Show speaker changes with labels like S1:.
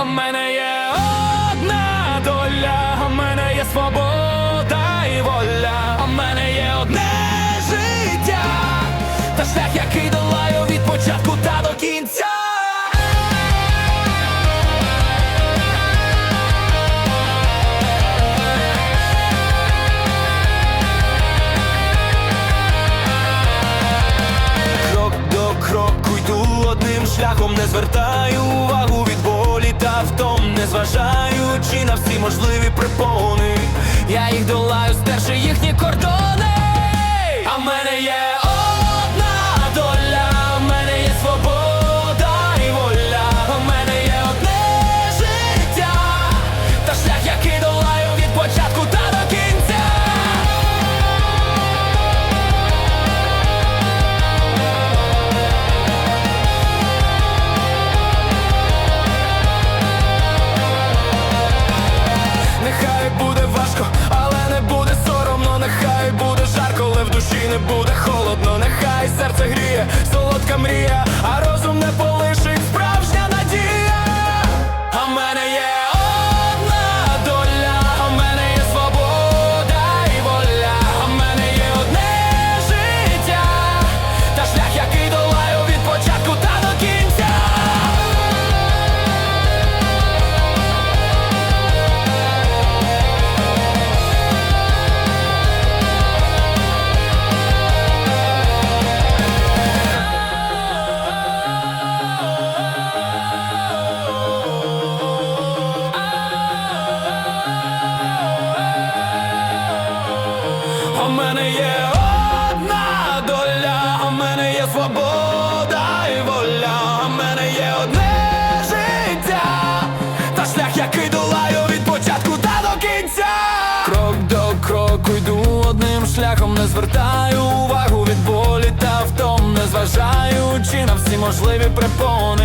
S1: У мене є одна доля, у мене є свобода і воля, у мене є одне життя, та шлях, який долаю від початку та до кінця. Крок до кроку йду одним шляхом, не звертаю втом, не зважаючи на всі можливі препони. Я їх долаю, холодно, нехай серце гріє, солодка мрія, У мене є одна доля, у мене є свобода і воля, у мене є одне життя, та шлях, який долаю від початку та до кінця. Крок до кроку йду одним шляхом, не звертаю увагу від болі та втом, не зважаючи на всі можливі препони.